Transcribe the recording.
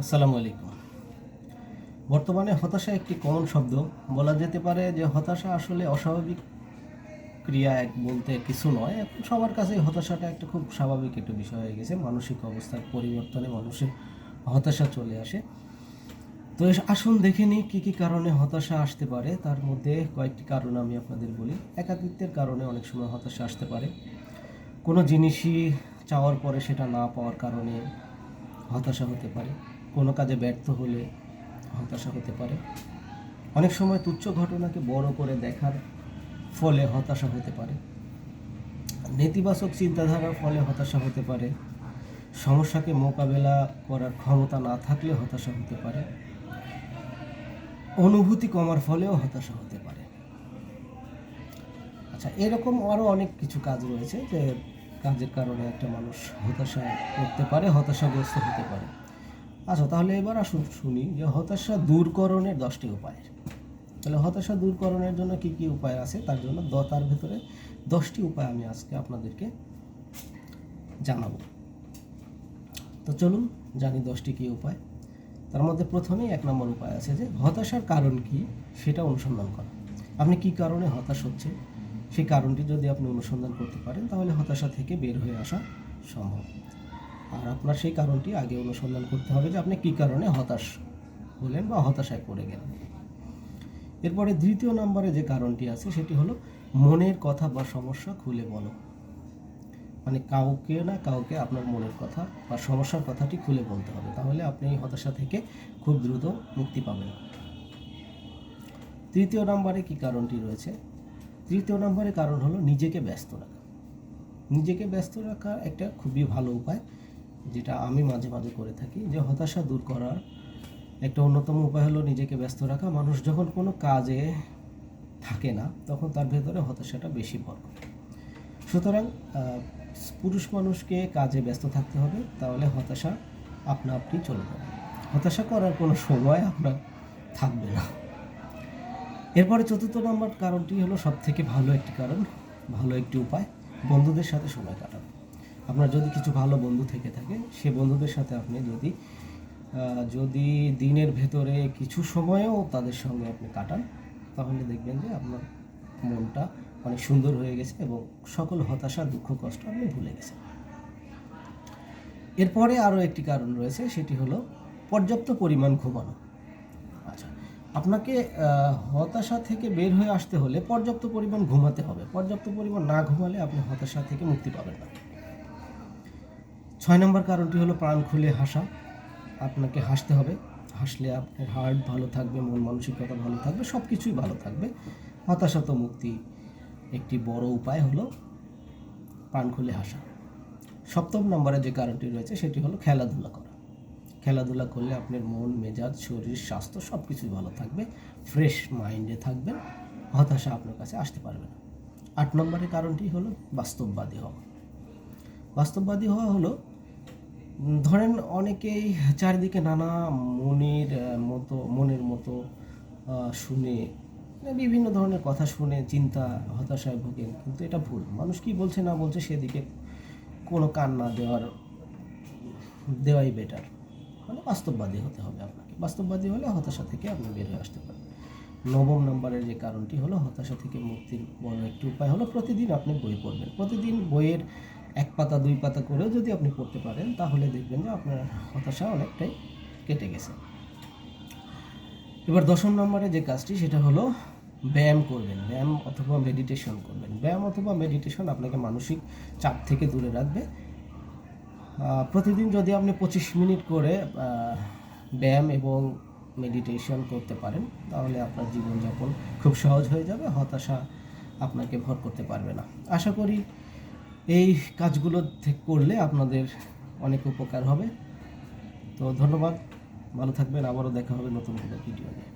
আসসালামু আলাইকুম। বর্তমানে হতাশা একটি কমন শব্দ। বলা যেতে পারে যে হতাশা আসলে অস্বাভাবিক ক্রিয়া এক বলতে কিছু নয়। সবার কাছেই হতাশাটা একটা খুব স্বাভাবিক একটা বিষয় হয়ে গেছে। মানসিক অবস্থার পরিবর্তনে মানুষের হতাশা চলে আসে। তো আসুন দেখে নিই কী কী কারণে হতাশা আসতে পারে। তার মধ্যে কয়েকটি কারণ আমি আপনাদের বলি। একাকিত্বের কারণে অনেক সময় হতাশা আসতে পারে। কোনো জিনিসই চাওয়ার পরে সেটা না পাওয়ার কারণে হতাশা হতে পারে। কোনো কাজে ব্যর্থ হলে হতাশা হতে পারে। অনেক সময় তুচ্ছ ঘটনাকে বড় করে দেখার ফলে হতাশা হতে পারে। নেতিবাচক চিন্তাধারার ফলে হতাশা হতে পারে। সমস্যাকে মোকাবেলা করার ক্ষমতা না থাকলে হতাশা হতে পারে। অনুভূতি কমার ফলেও হতাশা হতে পারে। আচ্ছা এরকম আরও অনেক কিছু কাজ রয়েছে যে কাজের কারণে একটা মানুষ হতাশা করতে পারে, হতাশাগ্রস্ত হতে পারে। আচ্ছা তাহলে এবার আসুন, শুনি যে হতাশা দূরকরণের দশটি উপায়। তাহলে হতাশা দূরকরণের জন্য কি কি উপায় আছে? তার জন্য দ তার ভেতরে দশটি উপায় আমি আজকে আপনাদেরকে জানাব। তো চলুন জানি দশটি কি উপায়। তার মধ্যে প্রথমেই এক নম্বর উপায় আছে যে হতাশার কারণ কি সেটা অনুসন্ধান করা। আপনি কি কারণে হতাশ হচ্ছে সেই কারণটি যদি আপনি অনুসন্ধান করতে পারেন, তাহলে হতাশা থেকে বের হয়ে আসা সম্ভব। আর আপনার সেই কারণটি আগে অনুসন্ধান করতে হবে যে আপনি কি কারণে হতাশ হলেন বা হতাশায় পড়ে গেলেন। এরপরে দ্বিতীয় নম্বরে যে কারণটি আছে, সেটি হলো মনের কথা বা সমস্যা খুলে বলো। মানে কাউকে না কাউকে আপনার মনের কথা বা সমস্যার কথাটি খুলে বলতে হবে। তাহলে আপনি হতাশা থেকে খুব দ্রুত মুক্তি পাবেন। তৃতীয় নম্বরে কি কারণটি রয়েছে? তৃতীয় নম্বরে কারণ হলো নিজেকে ব্যস্ত রাখা। নিজেকে ব্যস্ত রাখা একটা খুবই ভালো উপায়। যেটা আমি মাঝে মাঝে করে থাকি, যে হতাশা দূর করার একটা অন্যতম উপায় হলো নিজেকে ব্যস্ত রাখা। মানুষ যখন কোনো কাজে থাকে না, তখন তার ভেতরে হতাশাটা বেশি করে সুতরাং পুরুষ মানুষকে কাজে ব্যস্ত থাকতে হবে, তাহলে হতাশা আপনা আপনি চলে যাবে। হতাশা করার কোনো সময় আপনার থাকবে না। এরপরে চতুর্থ নম্বর কারণটি হলো সব থেকে ভালো একটি কারণ, ভালো একটি উপায়, বন্ধুদের সাথে সময় কাটানো। আপনার যদি কিছু ভালো বন্ধু থেকে থাকে, সে বন্ধুদের সাথে আপনি যদি যদি দিনের ভেতরে কিছু সময়ও তাদের সঙ্গে আপনি কাটান, তাহলে দেখবেন যে আপনার মনটা অনেক সুন্দর হয়ে গেছে এবং সকল হতাশা, দুঃখ, কষ্ট আপনি ভুলে গেছেন। এরপরে আরও একটি কারণ রয়েছে, সেটি হলো পর্যাপ্ত পরিমাণ ঘুমানো। আচ্ছা আপনাকে হতাশা থেকে বের হয়ে আসতে হলে পর্যাপ্ত পরিমাণ ঘুমাতে হবে। পর্যাপ্ত পরিমাণ না ঘুমালে আপনি হতাশা থেকে মুক্তি পাবেন না। ছয় নম্বর কারণটি হলো প্রাণ খুলে হাসা। আপনাকে হাসতে হবে। হাসলে আপনার হার্ট ভালো থাকবে, মন মানসিকতা ভালো থাকবে সব কিছুই ভালো থাকবে। হতাশা তো মুক্তি একটি বড় উপায় হলো প্রাণ খুলে হাসা। সপ্তম নম্বরে যে কারণটি রয়েছে সেটি হলো খেলাধুলা করা। খেলাধুলা করলে আপনার মন, মেজাজ, শরীর, স্বাস্থ্য সব কিছুই ভালো থাকবে। ফ্রেশ মাইন্ডে থাকবেন। হতাশা আপনার কাছে আসতে পারবে না। আট নম্বরের কারণটি হলো বাস্তববাদী হওয়া। বাস্তববাদী হওয়া হলো ধরেন অনেকেই চারিদিকে নানা মনের মতো মনের মতো শুনে মানে বিভিন্ন ধরনের কথা শুনে চিন্তা, হতাশায় ভোগেন, কিন্তু এটা ভুল। মানুষ কি বলছে না বলছে সেদিকে কোনো কান না দেওয়ার, দেওয়াই বেটার মানে বাস্তববাদী হতে হবে আপনাকে। বাস্তববাদী হলে হতাশা থেকে আপনি বের হয়ে আসতে পারেন। নবম নম্বরের যে কারণটি হলো, হতাশা থেকে মুক্তির বড় একটি উপায় হলো প্রতিদিন আপনি বই পড়বেন। প্রতিদিন বইয়ের এক পাতা, দুই পাতা করেও যদি আপনি পড়তে পারেন, তাহলে দেখবেন যে আপনার হতাশা অনেকটাই কেটে গেছে। এবার দশম নম্বরে যে কাজটি, সেটা হলো ব্যায়াম করবেন, ব্যায়াম অথবা মেডিটেশন করবেন। ব্যায়াম অথবা মেডিটেশন আপনাকে মানসিক চাপ থেকে দূরে রাখবে। প্রতিদিন যদি আপনি পঁচিশ মিনিট করে ব্যায়াম এবং মেডিটেশন করতে পারেন, তাহলে আপনার জীবনযাপন খুব সহজ হয়ে যাবে, হতাশা আপনাকে ভর করতে পারবে না। আশা করি এই কাজগুলো করলে আপনাদের অনেক উপকার হবে। তো ধন্যবাদ। ভালো থাকবেন। আবারও দেখা হবে নতুন কোনো ভিডিও নিয়ে